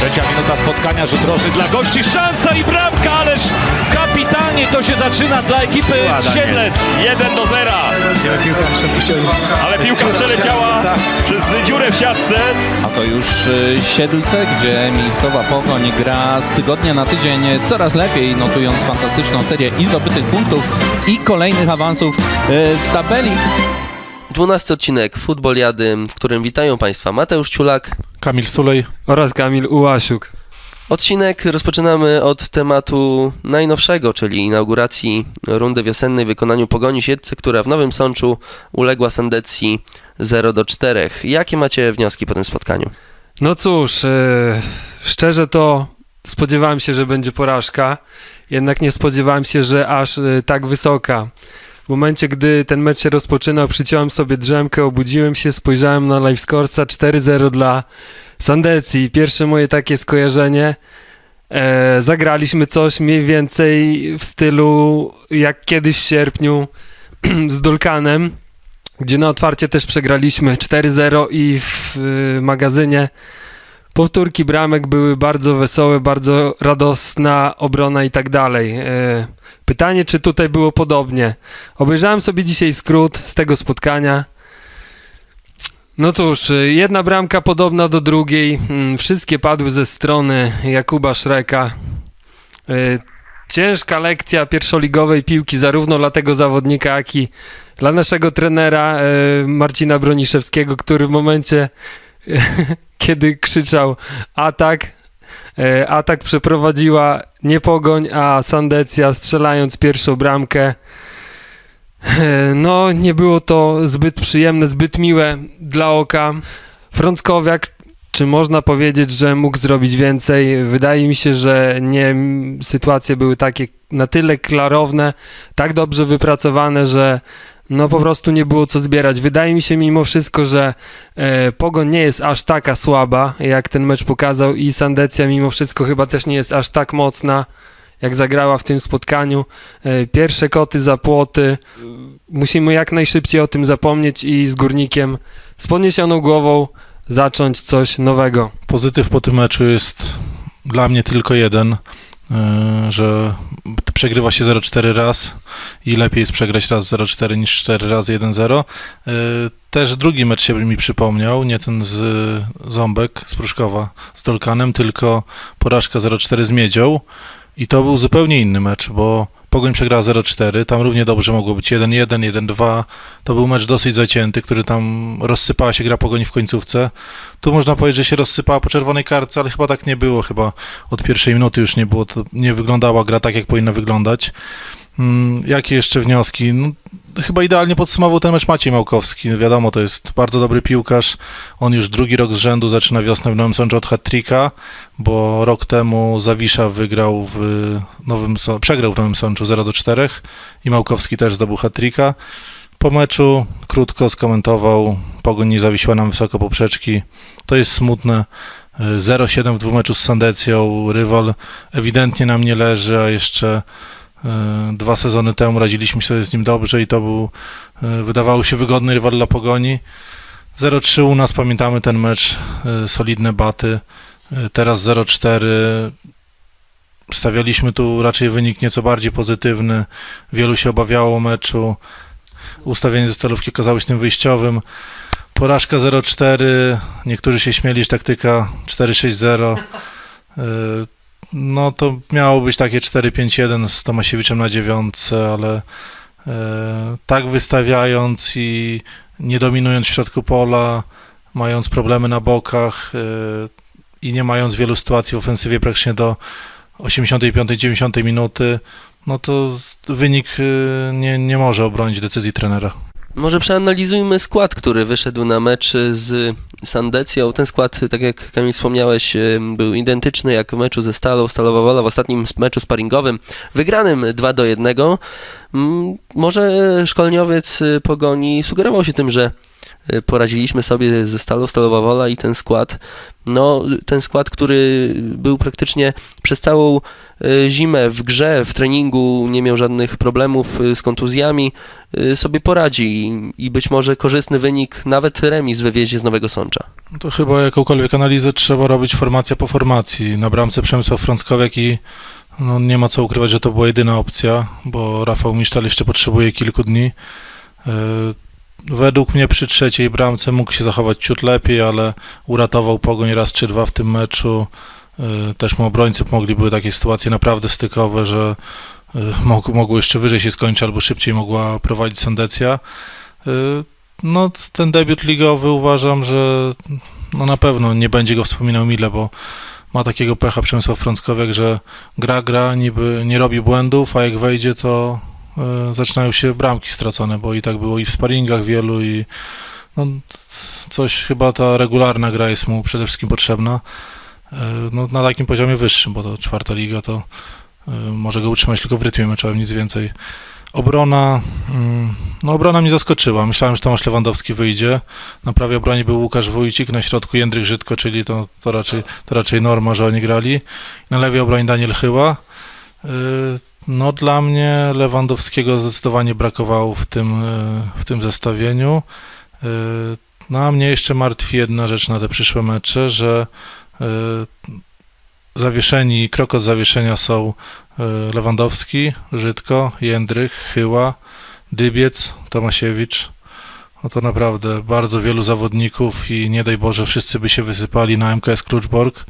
Trzecia minuta spotkania, rzut rożny dla gości, szansa i bramka, ależ kapitalnie to się zaczyna dla ekipy z Siedlec. 1 do 0. Ale piłka przeleciała przez dziurę w siatce. A to już y, Siedlce, gdzie miejscowa Pogoń gra z tygodnia na tydzień coraz lepiej, notując fantastyczną serię i zdobytych punktów i kolejnych awansów y, w tabeli. 12 odcinek Futboliady, w którym witają Państwa Mateusz Ciulak. Kamil Sulej. oraz Kamil Ułasiuk. Odcinek rozpoczynamy od tematu najnowszego, czyli inauguracji rundy wiosennej w wykonaniu Pogoni Siedlce, która w Nowym Sączu uległa Sandecji 0 do 4. Jakie macie wnioski po tym spotkaniu? No cóż, e, szczerze to spodziewałem się, że będzie porażka, jednak nie spodziewałem się, że aż e, tak wysoka. Momencie, gdy ten mecz się rozpoczynał, przyciąłem sobie drzemkę, obudziłem się, spojrzałem na live scoresa 4-0 dla Sandecji. Pierwsze moje takie skojarzenie. E, zagraliśmy coś mniej więcej w stylu jak kiedyś w sierpniu z Dulkanem, gdzie na otwarcie też przegraliśmy 4-0 i w y, magazynie powtórki bramek były bardzo wesołe, bardzo radosna obrona i tak dalej. E, Pytanie, czy tutaj było podobnie. Obejrzałem sobie dzisiaj skrót z tego spotkania. No cóż, y, jedna bramka podobna do drugiej. Mm, Wszystkie padły ze strony Jakuba Szreka. Y, Ciężka lekcja pierwszoligowej piłki zarówno dla tego zawodnika, jak i dla naszego trenera e, Marcina Broniszewskiego, który w momencie, kiedy krzyczał atak, e, atak przeprowadziła nie Pogoń, a Sandecja strzelając pierwszą bramkę. E, No, nie było to zbyt przyjemne, zbyt miłe dla oka. Frąckowiak, czy można powiedzieć, że mógł zrobić więcej? Wydaje mi się, że nie sytuacje były takie na tyle klarowne, tak dobrze wypracowane, że no po prostu nie było co zbierać. Wydaje mi się mimo wszystko, że e, Pogoń nie jest aż taka słaba, jak ten mecz pokazał i Sandecja mimo wszystko chyba też nie jest aż tak mocna, jak zagrała w tym spotkaniu. E, pierwsze koty za płoty. Musimy jak najszybciej o tym zapomnieć i z Górnikiem z podniesioną głową zacząć coś nowego. Pozytyw po tym meczu jest dla mnie tylko jeden, że przegrywa się 0-4 raz i lepiej jest przegrać raz 0-4 niż 4 razy 1-0. E, Też drugi mecz się mi przypomniał, nie ten z Ząbek, z Pruszkowa, z Dolkanem, tylko porażka 0-4 z Miedzią i to był zupełnie inny mecz, bo Pogoń przegrała 0-4, tam równie dobrze mogło być 1-1, 1-2. To był mecz dosyć zacięty, który tam rozsypała się gra Pogoni w końcówce. Tu można powiedzieć, że się rozsypała po czerwonej kartce, ale chyba tak nie było. Chyba od pierwszej minuty już nie było, nie wyglądała gra tak, jak powinna wyglądać. Mm, Jakie jeszcze wnioski? No, chyba idealnie podsumował ten mecz Maciej Małkowski. Wiadomo, to jest bardzo dobry piłkarz. On już drugi rok z rzędu zaczyna wiosnę w Nowym Sączu od hat-tricka, bo rok temu Zawisza wygrał w Nowym Sączu, przegrał w Nowym Sączu 0 do 4 i Małkowski też zdobył hat-tricka. Po meczu krótko skomentował, Pogoń nie zawiesiła nam wysoko poprzeczki. To jest smutne. 0-7 w dwóch meczu z Sandecją. Rywal ewidentnie nam nie leży, a jeszcze e, dwa sezony temu radziliśmy sobie z nim dobrze i to był, e, wydawało się, wygodny rywal dla Pogoni. 0-3 u nas, pamiętamy ten mecz, e, solidne baty. E, Teraz 0-4. Stawialiśmy tu raczej wynik nieco bardziej pozytywny. Wielu się obawiało meczu. Ustawienie ze stalówki okazało się tym wyjściowym. Porażka 0-4. Niektórzy się śmieli, że taktyka 4-6-0. No to miało być takie 4-5-1 z Tomasiewiczem na dziewiątce, ale e, tak wystawiając i nie dominując w środku pola, mając problemy na bokach e, i nie mając wielu sytuacji w ofensywie praktycznie do 85-90 minuty, no to wynik e, nie, nie może obronić decyzji trenera. Może przeanalizujmy skład, który wyszedł na mecz z Sandecją. Ten skład, tak jak Kamil wspomniałeś, em, był identyczny jak w meczu ze Stalą. Stalowa Wola w ostatnim meczu sparingowym, wygranym 2 do 1. Mm, Może szkoleniowiec y, Pogoni sugerował się tym, że poradziliśmy sobie ze Stalą Stalowa Wola i ten skład, no ten skład, który był praktycznie przez całą y, zimę w grze, w treningu, nie miał żadnych problemów y, z kontuzjami, y, sobie poradzi i, być może korzystny wynik, nawet remis wywiezie z Nowego Sącza. No to chyba jakąkolwiek analizę trzeba robić formacja po formacji. Na bramce Przemysław Frąckowiak i no, nie ma co ukrywać, że to była jedyna opcja, bo Rafał Misztal jeszcze potrzebuje kilku dni. Według mnie przy trzeciej bramce mógł się zachować ciut lepiej, ale uratował Pogoń raz czy dwa w tym meczu. E, Też mu obrońcy pomogli, były takie sytuacje naprawdę stykowe, że mog- mogło jeszcze wyżej się skończyć albo szybciej mogła prowadzić Sandecja. E, No, ten debiut ligowy uważam, że no na pewno nie będzie go wspominał mile, bo ma takiego pecha Przemysław Frąckowiak, że gra, gra, niby nie robi błędów, a jak wejdzie, to zaczynają się bramki stracone, bo i tak było i w sparingach wielu i no, coś chyba ta regularna gra jest mu przede wszystkim potrzebna. E, no, na takim poziomie wyższym, bo to czwarta liga to e, może go utrzymać tylko w rytmie meczowym, nic więcej. Obrona, mm, no obrona mnie zaskoczyła. Myślałem, że Tomasz Lewandowski wyjdzie. Na prawej obronie był Łukasz Wójcik, na środku Jędryk Żydko, czyli to, to, raczej, to raczej norma, że oni grali. Na lewej obronie Daniel Chyła. No dla mnie Lewandowskiego zdecydowanie brakowało w tym, yy, w tym zestawieniu. Yy, No a mnie jeszcze martwi jedna rzecz na te przyszłe mecze, że yy, zawieszeni, krok od zawieszenia są Lewandowski, Żydko, Jędrych, Chyła, Dybiec, Tomasiewicz. No to naprawdę bardzo wielu zawodników i nie daj Boże wszyscy by się wysypali na MKS Kluczbork,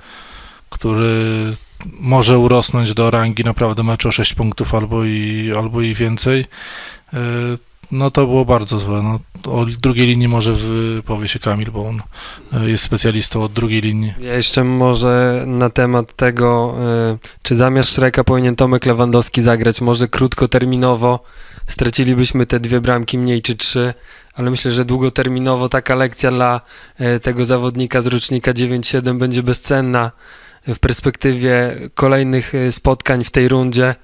który może urosnąć do rangi naprawdę meczu o 6 punktów albo i, albo i więcej. E, No to było bardzo złe. No, o drugiej linii może wypowie się Kamil, bo on e, jest specjalistą od drugiej linii. Ja jeszcze może na temat tego, y, czy zamiast Szreka powinien Tomek Lewandowski zagrać, może krótkoterminowo, stracilibyśmy te dwie bramki mniej czy trzy, ale myślę, że długoterminowo taka lekcja dla tego zawodnika z rocznika 9-7 będzie bezcenna w perspektywie kolejnych y, spotkań w tej rundzie.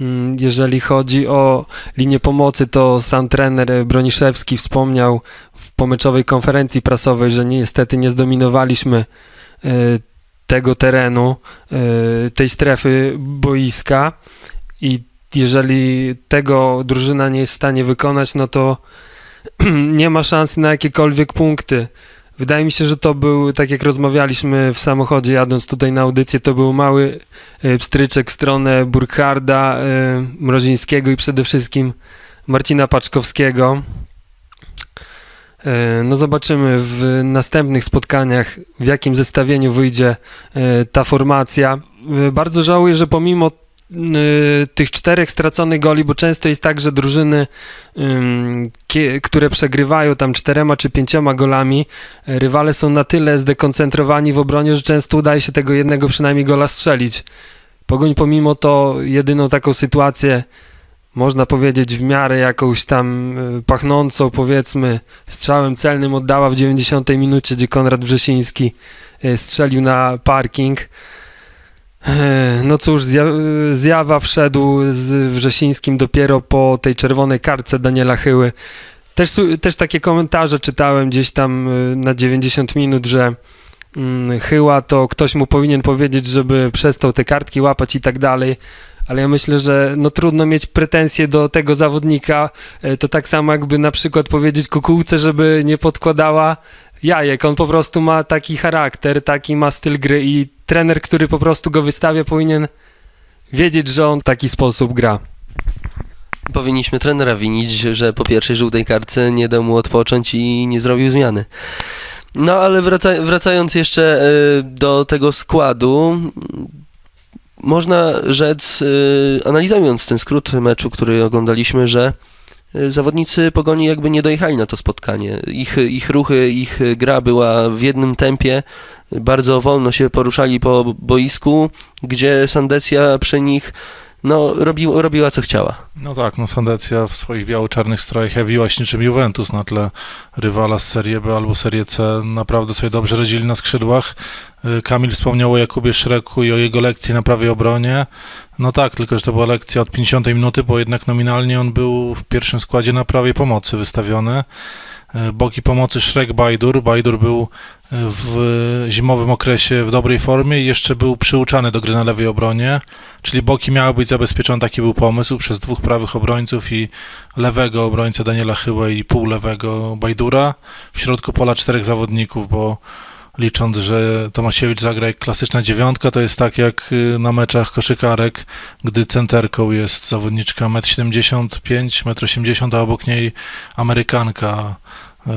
Mm, Jeżeli chodzi o linię pomocy, to sam trener y, Broniszewski wspomniał w pomeczowej konferencji prasowej, że niestety nie zdominowaliśmy y, tego terenu, tej strefy boiska i jeżeli tego drużyna nie jest w stanie wykonać, no to nie ma szans na jakiekolwiek punkty. Wydaje mi się, że to był, tak jak rozmawialiśmy w samochodzie jadąc tutaj na audycję, to był mały y, pstryczek w stronę Burkharda, y, Mrozińskiego i przede wszystkim Marcina Paczkowskiego. E, No zobaczymy w następnych spotkaniach, w jakim zestawieniu wyjdzie e, ta formacja. E, Bardzo żałuję, że pomimo e, tych czterech straconych goli, bo często jest tak, że drużyny, które przegrywają tam czterema czy pięcioma golami, rywale są na tyle zdekoncentrowani w obronie, że często udaje się tego jednego przynajmniej gola strzelić. Pogoń pomimo to jedyną taką sytuację można powiedzieć w miarę jakąś tam y, pachnącą powiedzmy strzałem celnym oddała w 90 minucie, gdzie Konrad Wrzesiński y, strzelił na parking. No cóż, zja- zjawa wszedł z Wrzesińskim dopiero po tej czerwonej kartce Daniela Chyły. Też, też takie komentarze czytałem gdzieś tam y, na 90 minut, że Chyła to ktoś mu powinien powiedzieć, żeby przestał te kartki łapać i tak dalej ale ja myślę, że no trudno mieć pretensje do tego zawodnika. E, To tak samo jakby na przykład powiedzieć kukułce, żeby nie podkładała jajek. On po prostu ma taki charakter, taki ma styl gry i trener, który po prostu go wystawia, powinien wiedzieć, że on w taki sposób gra. Powinniśmy trenera winić, że po pierwszej żółtej kartce nie dał mu odpocząć i nie zrobił zmiany. No ale wraca, wracając jeszcze e, do tego składu, można rzec, e, analizując ten skrót meczu, który oglądaliśmy, że e, zawodnicy Pogoni jakby nie dojechali na to spotkanie. Ich, ich ruchy, ich gra była w jednym tempie, bardzo wolno się poruszali po boisku, gdzie Sandecja przy nich no, robi, robiła co chciała. No tak, no Sandecja w swoich biało-czarnych strojach jawiła się niczym Juventus na tle rywala z Serie B albo Serie C. Naprawdę sobie dobrze radzili na skrzydłach. Y, Kamil wspomniał o Jakubie Szreku i o jego lekcji na prawej obronie. No tak, tylko że to była lekcja od 50 minuty, bo jednak nominalnie on był w pierwszym składzie na prawej pomocy wystawiony. E, boki pomocy Shrek Bajdur. Bajdur był e, w zimowym okresie w dobrej formie i jeszcze był przyuczany do gry na lewej obronie, czyli boki miały być zabezpieczone, taki był pomysł, przez dwóch prawych obrońców i lewego obrońcę Daniela Chyłę i półlewego Bajdura. W środku pola czterech zawodników, bo licząc, że Tomasiewicz zagra jak klasyczna dziewiątka, to jest tak jak y, na meczach koszykarek, gdy centerką jest zawodniczka 1,75 m, 1,80 m, a obok niej Amerykanka y,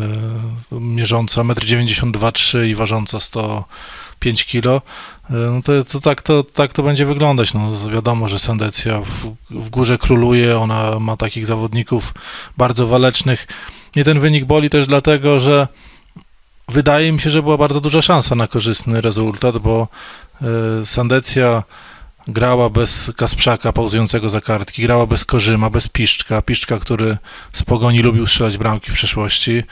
mierząca 1,92 m i ważąca 105 kg. Y, No to, to, tak, to tak to będzie wyglądać. No, wiadomo, że Sandecja w, w górze króluje, ona ma takich zawodników bardzo walecznych. Mnie ten wynik boli też dlatego, że wydaje mi się, że była bardzo duża szansa na korzystny rezultat, bo y, Sandecja grała bez Kasprzaka pauzującego za kartki, grała bez Korzyma, bez Piszczka, Piszczka, który z Pogoni lubił strzelać bramki w przeszłości.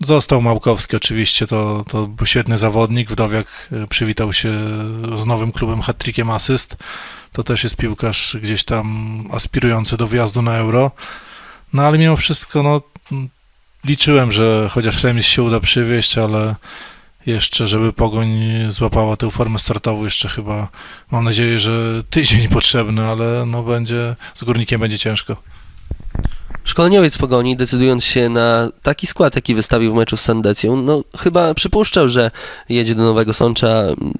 Został Małkowski oczywiście, to, to był świetny zawodnik, Wdowiak y, przywitał się z nowym klubem hat-trickiem asyst, to też jest piłkarz gdzieś tam aspirujący do wjazdu na Euro, no ale mimo wszystko, no liczyłem, że chociaż remis się uda przywieźć, ale jeszcze, żeby Pogoń złapała tę formę startową, jeszcze chyba mam nadzieję, że tydzień potrzebny, ale no będzie, z Górnikiem będzie ciężko. Szkoleniowiec Pogoni, decydując się na taki skład, jaki wystawił w meczu z Sandecją, no chyba przypuszczał, że jedzie do Nowego Sącza mm,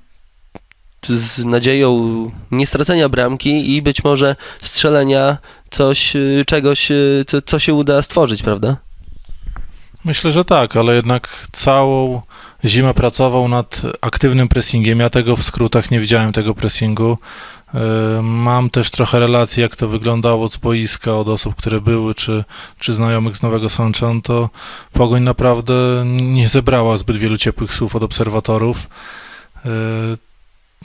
z nadzieją niestracenia bramki i być może strzelenia coś, y, czegoś, y, co, co się uda stworzyć, prawda? Myślę, że tak, ale jednak całą zimę pracował nad aktywnym pressingiem. Ja tego w skrótach nie widziałem, tego pressingu. Yy, Mam też trochę relacji, jak to wyglądało z boiska, od osób, które były, czy, czy znajomych z Nowego Sącza. No to Pogoń naprawdę nie zebrała zbyt wielu ciepłych słów od obserwatorów. Yy,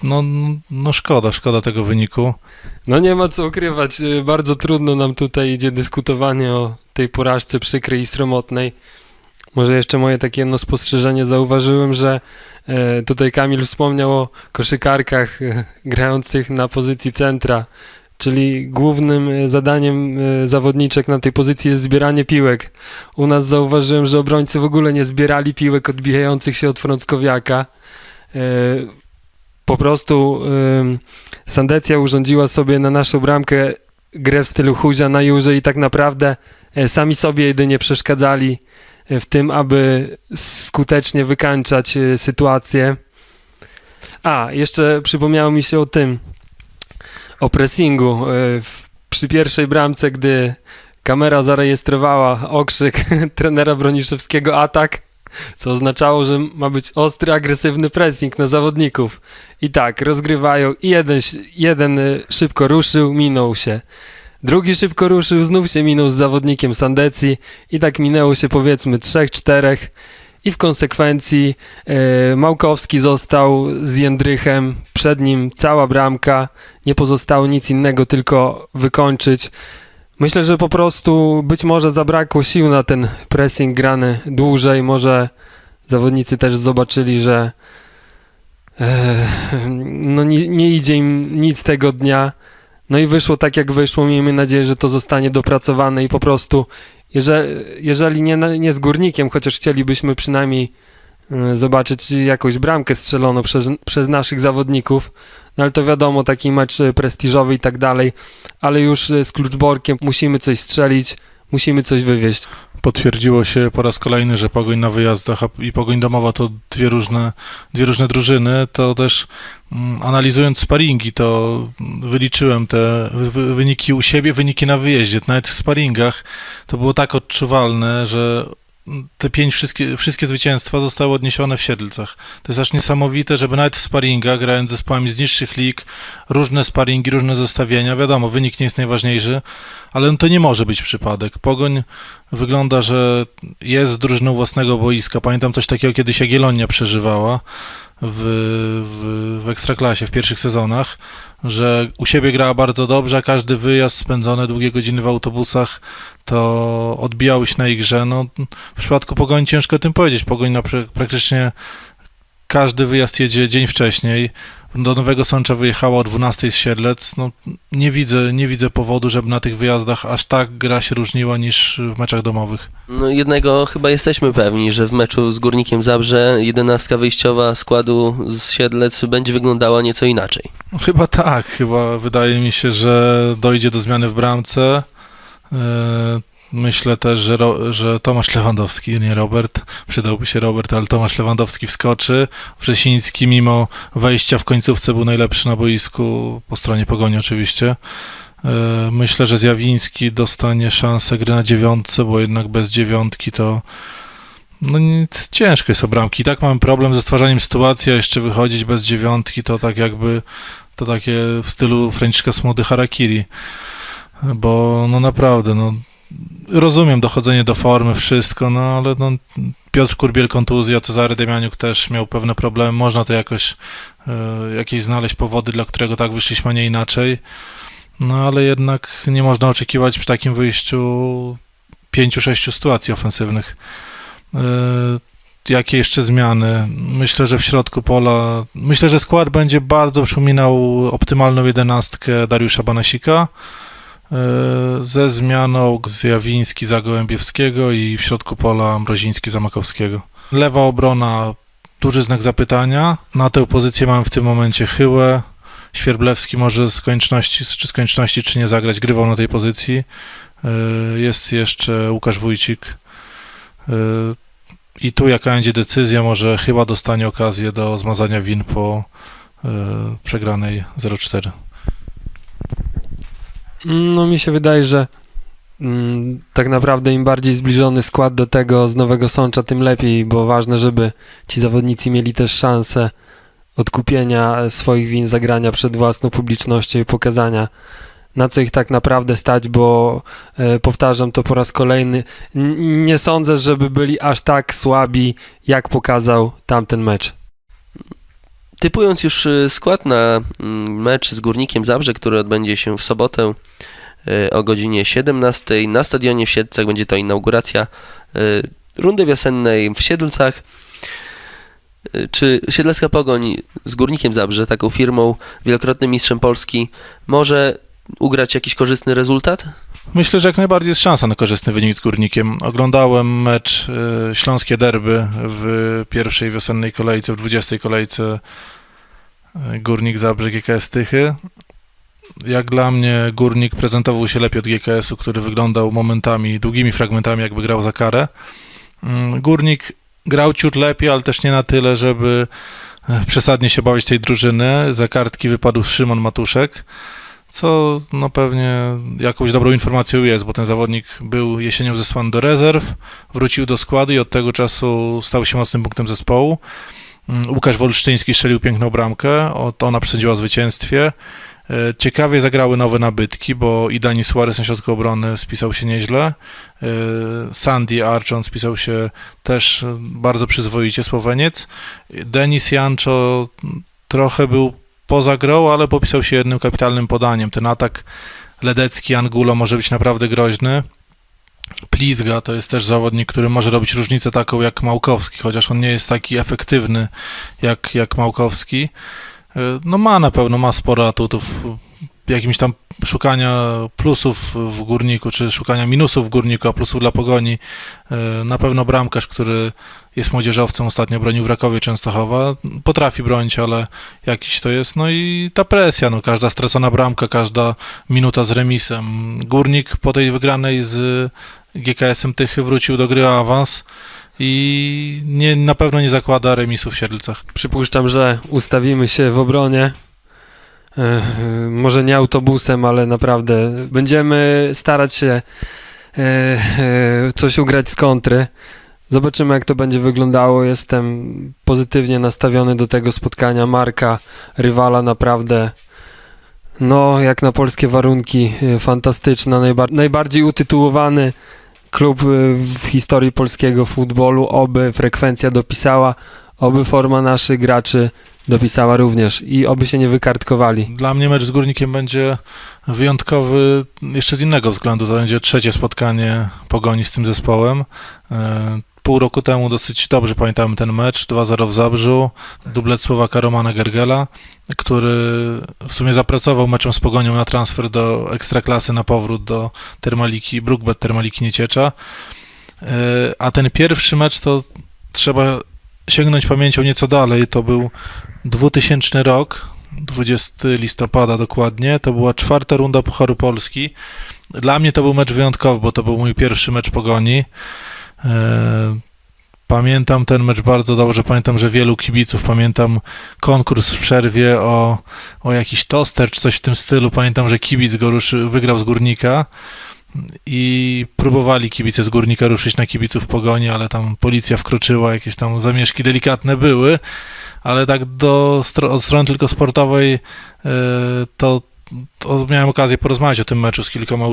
No, no szkoda, szkoda tego wyniku. No nie ma co ukrywać, y, bardzo trudno nam tutaj idzie dyskutowanie o tej porażce przykrej i sromotnej. Może jeszcze moje takie jedno spostrzeżenie, zauważyłem, że e, tutaj Kamil wspomniał o koszykarkach e, grających na pozycji centra, czyli głównym e, zadaniem zawodniczek na tej pozycji jest zbieranie piłek. U nas zauważyłem, że obrońcy w ogóle nie zbierali piłek odbijających się od Frąckowiaka. Po prostu Sandecja urządziła sobie na naszą bramkę grę w stylu huzia na jurze i tak naprawdę sami sobie jedynie przeszkadzali w tym, aby skutecznie wykańczać e, sytuację. A, jeszcze przypomniało mi się o tym, o pressingu. E, przy pierwszej bramce, gdy kamera zarejestrowała okrzyk trenera Broniszewskiego atak, co oznaczało, że ma być ostry, agresywny pressing na zawodników. I tak, rozgrywają i jeden, jeden szybko ruszył, minął się. Drugi szybko ruszył, znów się minął z zawodnikiem Sandecji i tak minęło się powiedzmy trzech, czterech i w konsekwencji e, Małkowski został z Jędrychem, przed nim cała bramka, nie pozostało nic innego, tylko wykończyć. Myślę, że po prostu być może zabrakło sił na ten pressing grany dłużej, może zawodnicy też zobaczyli, że e, no nie, nie idzie im nic tego dnia. No i wyszło tak, jak wyszło. Miejmy nadzieję, że to zostanie dopracowane i po prostu, jeżeli, nie, nie z górnikiem, chociaż chcielibyśmy przynajmniej e, zobaczyć jakąś bramkę strzeloną przez, przez naszych zawodników, no ale to wiadomo, taki mecz prestiżowy i tak dalej, ale już z kluczborkiem musimy coś strzelić, musimy coś wywieźć. Potwierdziło się po raz kolejny, że Pogoń na wyjazdach i Pogoń domowa to dwie różne, dwie różne drużyny. To też mm, analizując sparingi, to wyliczyłem te wy- wyniki u siebie, wyniki na wyjeździe. Nawet w sparingach to było tak odczuwalne, że te pięć, wszystkie, wszystkie zwycięstwa zostały odniesione w Siedlcach. To jest aż niesamowite, żeby nawet w sparingach, grając z zespołami z niższych lig, różne sparingi, różne zestawienia, wiadomo, wynik nie jest najważniejszy, ale no to nie może być przypadek. Pogoń wygląda, że jest drużyną własnego boiska. Pamiętam coś takiego kiedyś Jagiellonia przeżywała w, w, w Ekstraklasie w pierwszych sezonach, że u siebie grała bardzo dobrze, a każdy wyjazd spędzony długie godziny w autobusach to odbijało się na ich grze. No, w przypadku Pogoni ciężko o tym powiedzieć. Pogoń na, prak- praktycznie każdy wyjazd jedzie dzień wcześniej. Do Nowego Sącza wyjechała o 12 z Siedlec. No, nie, widzę, nie widzę powodu, żeby na tych wyjazdach aż tak gra się różniła niż w meczach domowych. No jednego chyba jesteśmy pewni, że w meczu z Górnikiem Zabrze jedenastka wyjściowa składu z Siedlec będzie wyglądała nieco inaczej. No, chyba tak, chyba wydaje mi się, że dojdzie do zmiany w bramce. Myślę też, że, że Tomasz Lewandowski, nie Robert, przydałby się Robert, ale Tomasz Lewandowski wskoczy. Wrzesiński mimo wejścia w końcówce był najlepszy na boisku, po stronie Pogoni oczywiście. E, Myślę, że Zjawiński dostanie szansę gry na dziewiątce, bo jednak bez dziewiątki to no nic, ciężko jest o bramki. I tak mamy problem ze stwarzaniem sytuacji, a jeszcze wychodzić bez dziewiątki to tak jakby to takie w stylu Franciszka Smody Harakiri. Bo no naprawdę, no rozumiem dochodzenie do formy, wszystko, no ale no, Piotr Kurbiel kontuzja, Cezary Demianiuk też miał pewne problemy, można to jakoś, e, jakieś znaleźć powody, dla którego tak wyszliśmy, a nie inaczej. No ale jednak nie można oczekiwać przy takim wyjściu pięciu, sześciu sytuacji ofensywnych. E, Jakie jeszcze zmiany? Myślę, że w środku pola, myślę, że skład będzie bardzo przypominał optymalną jedenastkę Dariusza Banasika ze zmianą Zjawiński za Gołębiewskiego i w środku pola Mroziński za Makowskiego. Lewa obrona, duży znak zapytania. Na tę pozycję mamy w tym momencie Chyłę. Świerblewski może z konieczności, czy z konieczności, czy nie zagrać, grywał na tej pozycji. E, Jest jeszcze Łukasz Wójcik. E, I tu jaka będzie decyzja, może chyba dostanie okazję do zmazania win po e, przegranej 0-4. No mi się wydaje, że mm, tak naprawdę im bardziej zbliżony skład do tego z Nowego Sącza, tym lepiej, bo ważne, żeby ci zawodnicy mieli też szansę odkupienia swoich win, zagrania przed własną publicznością i pokazania na co ich tak naprawdę stać, bo e, powtarzam to po raz kolejny, nie sądzę, żeby byli aż tak słabi, jak pokazał tamten mecz. Typując już y, skład na mm, mecz z Górnikiem Zabrze, który odbędzie się w sobotę y, o godzinie 17 na stadionie w Siedlcach, będzie to inauguracja y, rundy wiosennej w Siedlcach. Czy Siedlecka Pogoń z Górnikiem Zabrze, taką firmą, wielokrotnym mistrzem Polski, może ugrać jakiś korzystny rezultat? Myślę, że jak najbardziej jest szansa na korzystny wynik z Górnikiem. Oglądałem mecz y, Śląskie Derby w pierwszej wiosennej kolejce, w 20 kolejce y, Górnik Zabrze GKS Tychy. Jak dla mnie Górnik prezentował się lepiej od GKS-u, który wyglądał momentami, długimi fragmentami, jakby grał za karę. Mm, Górnik grał ciut lepiej, ale też nie na tyle, żeby e, przesadnie się bawić tej drużyny. Za kartki wypadł Szymon Matuszek co no pewnie jakąś dobrą informacją jest, bo ten zawodnik był jesienią zesłany do rezerw, wrócił do składu i od tego czasu stał się mocnym punktem zespołu. Mm, Łukasz Wolszczyński strzelił piękną bramkę, ona przesądziła o zwycięstwie. E, Ciekawie zagrały nowe nabytki, bo i Dani Suarez na środku obrony spisał się nieźle. E, Sandy Archon spisał się też bardzo przyzwoicie, Słoweniec. Denis Janczo trochę był poza grą, ale popisał się jednym kapitalnym podaniem. Ten atak Ledecki, Angulo może być naprawdę groźny. Plizga to jest też zawodnik, który może robić różnicę taką jak Małkowski, chociaż on nie jest taki efektywny jak, jak Małkowski. E, No ma na pewno, ma sporo atutów. Jakimś tam szukania plusów w górniku, czy szukania minusów w górniku, a plusów dla pogoni. E, Na pewno bramkarz, który jest młodzieżowcem, ostatnio bronił w Rakowie Częstochowa. Potrafi bronić, ale jakiś to jest. No i ta presja, no każda stracona bramka, każda minuta z remisem. Górnik po tej wygranej z GKS-em Tychy wrócił do gry o awans i nie, na pewno nie zakłada remisu w Siedlcach. Przypuszczam, że ustawimy się w obronie. E, e, Może nie autobusem, ale naprawdę będziemy starać się e, coś ugrać z kontry. Zobaczymy, jak to będzie wyglądało. Jestem pozytywnie nastawiony do tego spotkania. Marka, rywala naprawdę, no, jak na polskie warunki, e, fantastyczna. Najbar- najbardziej utytułowany klub e, w historii polskiego futbolu. Oby frekwencja dopisała, oby forma naszych graczy dopisała również i oby się nie wykartkowali. Dla mnie mecz z Górnikiem będzie wyjątkowy jeszcze z innego względu. To będzie trzecie spotkanie Pogoni z tym zespołem. Pół roku temu dosyć dobrze pamiętamy ten mecz, 2-0 w Zabrzu, dublet Słowaka Romana Gergela, który w sumie zapracował meczem z Pogonią na transfer do Ekstraklasy, na powrót do Termaliki, Brookbet Termaliki Nieciecza. E, A ten pierwszy mecz to trzeba sięgnąć pamięcią nieco dalej, to był 2000 rok, 20 listopada dokładnie, to była czwarta runda Pucharu Polski. Dla mnie to był mecz wyjątkowy, bo to był mój pierwszy mecz Pogoni. E, Pamiętam ten mecz bardzo dobrze, pamiętam, że wielu kibiców, pamiętam konkurs w przerwie o, o jakiś toster czy coś w tym stylu, pamiętam, że kibic go ruszy, wygrał z Górnika i próbowali kibice z Górnika ruszyć na kibiców Pogoni, ale tam policja wkroczyła, jakieś tam zamieszki delikatne były, ale tak do, od strony tylko sportowej e, to miałem okazję porozmawiać o tym meczu z kilkoma,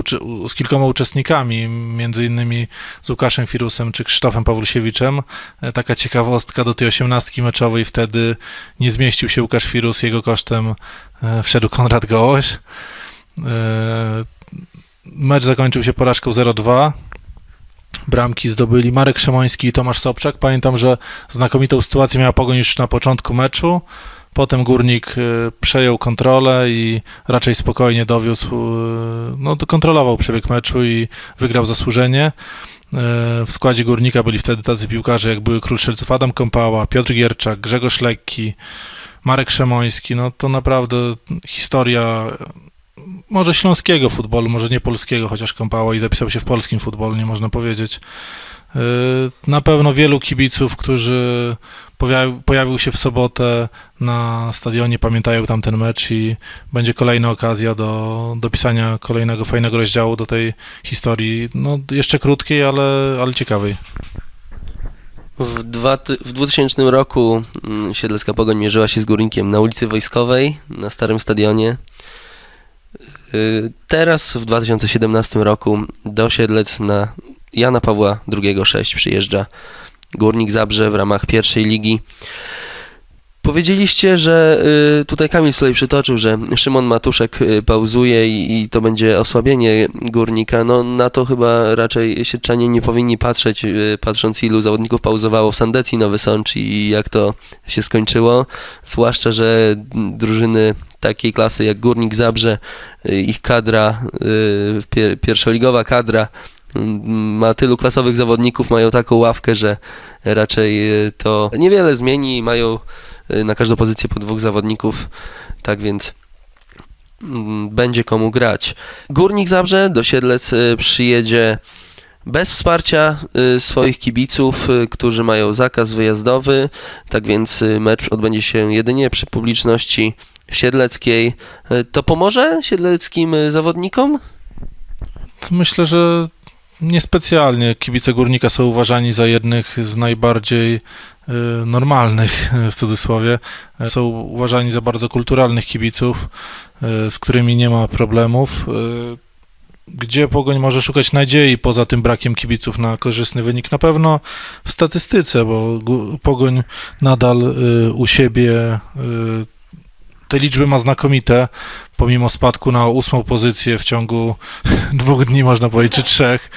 z kilkoma uczestnikami, między innymi z Łukaszem Firusem czy Krzysztofem Pawlusiewiczem. E, Taka ciekawostka do tej osiemnastki meczowej, wtedy nie zmieścił się Łukasz Firus, jego kosztem e, wszedł Konrad Gołoś. E, Mecz zakończył się porażką 0-2. Bramki zdobyli Marek Szymoński i Tomasz Sobczak. Pamiętam, że znakomitą sytuację miała Pogoń już na początku meczu. Potem Górnik e, przejął kontrolę i raczej spokojnie dowiózł, e, no kontrolował przebieg meczu i wygrał zasłużenie. E, W składzie Górnika byli wtedy tacy piłkarze, jak były Król Strzelców Adam Kąpała, Piotr Gierczak, Grzegorz Lekki, Marek Szemoński. No to naprawdę historia może śląskiego futbolu, może nie polskiego, chociaż kąpała i zapisał się w polskim futbolu, nie można powiedzieć. Na pewno wielu kibiców, którzy pojawił, się w sobotę na stadionie, pamiętają tamten mecz i będzie kolejna okazja do dopisania kolejnego fajnego rozdziału do tej historii, no jeszcze krótkiej, ale, ale ciekawej. W, dwa, w 2000 roku mm, Siedlecka Pogoń mierzyła się z Górnikiem na ulicy Wojskowej, na Starym Stadionie. Y, Teraz w 2017 roku do Siedlec na Jana Pawła II 6 przyjeżdża Górnik Zabrze w ramach pierwszej ligi. Powiedzieliście, że y, tutaj Kamil sobie przytoczył, że Szymon Matuszek y, pauzuje i, to będzie osłabienie górnika. No na to chyba raczej siedczanie nie powinni patrzeć, y, patrząc ilu zawodników pauzowało w Sandecji Nowy Sącz i jak to się skończyło. Zwłaszcza, że drużyny takiej klasy jak Górnik Zabrze, ich kadra, pier, pierwszoligowa kadra mm, ma tylu klasowych zawodników, mają taką ławkę, że raczej to niewiele zmieni, mają na każdą pozycję po dwóch zawodników, tak więc mm, będzie komu grać. Górnik Zabrze do Siedlec y, przyjedzie bez wsparcia y, swoich kibiców, y, którzy mają zakaz wyjazdowy, tak więc y, mecz odbędzie się jedynie przy publiczności siedleckiej. Y, To pomoże siedleckim y, zawodnikom? Myślę, że niespecjalnie. Kibice Górnika są uważani za jednych z najbardziej e, normalnych, w cudzysłowie. E, Są uważani za bardzo kulturalnych kibiców, e, z którymi nie ma problemów. E, Gdzie Pogoń może szukać nadziei poza tym brakiem kibiców na korzystny wynik? Na pewno w statystyce, bo Pogoń nadal e, u siebie e, te liczby ma znakomite, pomimo spadku na ósmą pozycję w ciągu dwóch dni, można powiedzieć, czy trzech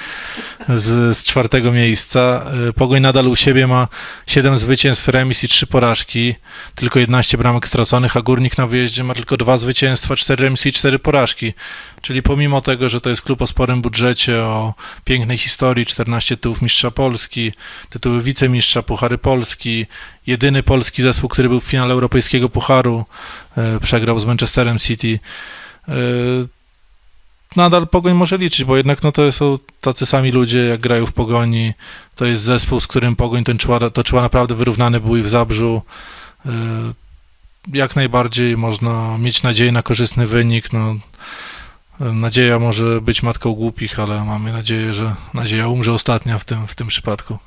z, z czwartego miejsca. Y, Pogoń nadal u siebie ma 7 zwycięstw, remis i 3 porażki, tylko 11 bramek straconych, a Górnik na wyjeździe ma tylko 2 zwycięstwa, 4 remisy i 4 porażki. Czyli pomimo tego, że to jest klub o sporym budżecie, o pięknej historii, 14 tytułów mistrza Polski, tytuły wicemistrza, Puchary Polski, jedyny polski zespół, który był w finale Europejskiego Pucharu, y, przegrał z Manchesterem City, y, nadal Pogoń może liczyć, bo jednak no to są tacy sami ludzie, jak grają w Pogoni. To jest zespół, z którym Pogoń toczyła, toczyła naprawdę wyrównany bój w Zabrzu. Y, Jak najbardziej można mieć nadzieję na korzystny wynik. No, nadzieja może być matką głupich, ale mamy nadzieję, że nadzieja umrze ostatnia w tym, w tym przypadku.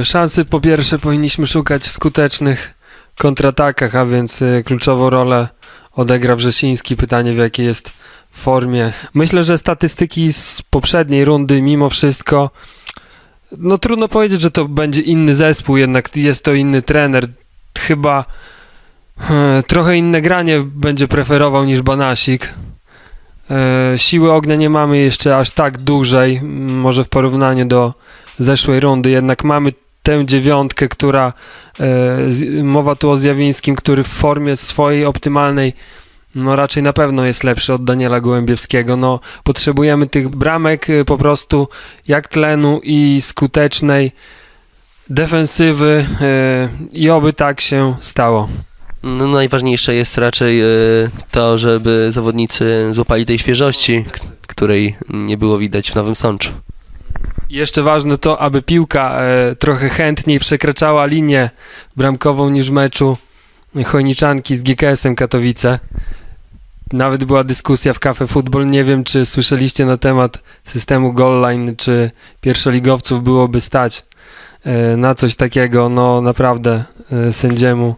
Y, Szansy po pierwsze powinniśmy szukać w skutecznych kontratakach, a więc y, kluczową rolę odegra Wrzesiński. Pytanie w jakiej jest formie. Myślę, że statystyki z poprzedniej rundy mimo wszystko no trudno powiedzieć, że to będzie inny zespół, jednak jest to inny trener. Chyba e, trochę inne granie będzie preferował niż Banasik. E, siły ognia nie mamy jeszcze aż tak dużej, może w porównaniu do zeszłej rundy. Jednak mamy tę dziewiątkę, która, e, mowa tu o Zjawińskim, który w formie swojej optymalnej no raczej na pewno jest lepszy od Daniela Gołębiewskiego. No, potrzebujemy tych bramek y, po prostu jak tlenu i skutecznej defensywy y, i oby tak się stało. No, najważniejsze jest raczej e, to, żeby zawodnicy złapali tej świeżości, której nie było widać w Nowym Sączu. Jeszcze ważne to, aby piłka trochę chętniej przekraczała linię bramkową niż w meczu Chojniczanki z GKS-em Katowice. Nawet była dyskusja w Cafe Football. Nie wiem, czy słyszeliście na temat systemu goal line, czy pierwszoligowców byłoby stać e, na coś takiego. No naprawdę e, sędziemu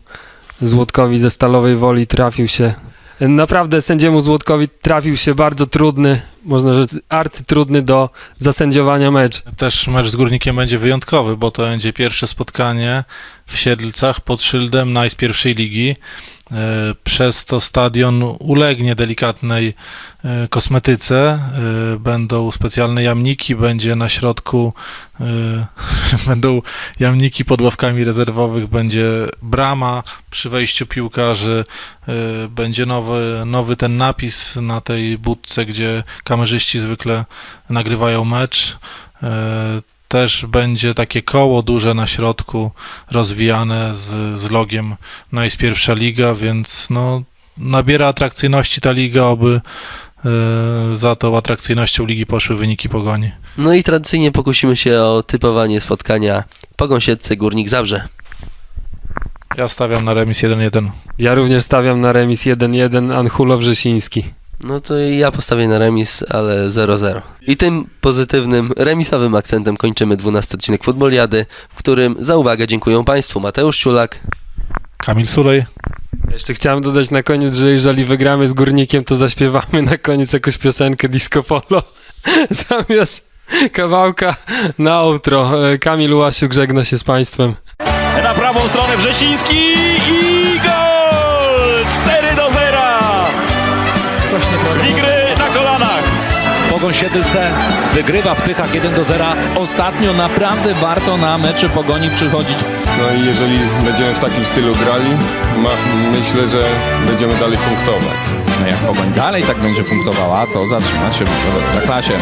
Złotkowi ze Stalowej Woli trafił się Naprawdę sędziemu Złotkowi trafił się bardzo trudny, można rzec arcytrudny do zasędziowania mecz. Też mecz z Górnikiem będzie wyjątkowy, bo to będzie pierwsze spotkanie w Siedlcach pod szyldem NICE pierwszej ligi. E, Przez to stadion ulegnie delikatnej e, kosmetyce. E, Będą specjalne jamniki, będzie na środku będą jamniki pod ławkami rezerwowych, będzie brama przy wejściu piłkarzy, będzie nowy, nowy ten napis na tej budce, gdzie kamerzyści zwykle nagrywają mecz. E, Też będzie takie koło duże na środku rozwijane z, z logiem Nice Pierwsza Liga, więc no, nabiera atrakcyjności ta liga, oby e, za tą atrakcyjnością ligi poszły wyniki pogoni. No i tradycyjnie pokusimy się o typowanie spotkania Pogoń Siedlce Górnik Zabrze. Ja stawiam na remis 1-1. Ja również stawiam na remis 1-1 Anhulo Wrzesiński. No to ja postawię na remis, ale 0-0. I tym pozytywnym, remisowym akcentem kończymy 12 odcinek Futboliady, w którym za uwagę dziękuję Państwu Mateusz Ciulak, Kamil Sulej. Jeszcze chciałem dodać na koniec, że jeżeli wygramy z Górnikiem, to zaśpiewamy na koniec jakąś piosenkę disco polo zamiast kawałka na outro. Kamil Łasiuk żegna się z Państwem. Na prawą stronę Wrzesiński i gol! 4 do 0! Coś nie Wigry na kolanach. Pogoń Siedlce wygrywa w Tychach 1 do 0. Ostatnio naprawdę warto na mecze Pogoni przychodzić. No i jeżeli będziemy w takim stylu grali, ma, myślę, że będziemy dalej punktować. No jak Pogoń dalej tak będzie punktowała, to zatrzymać się może w Ekstraklasie.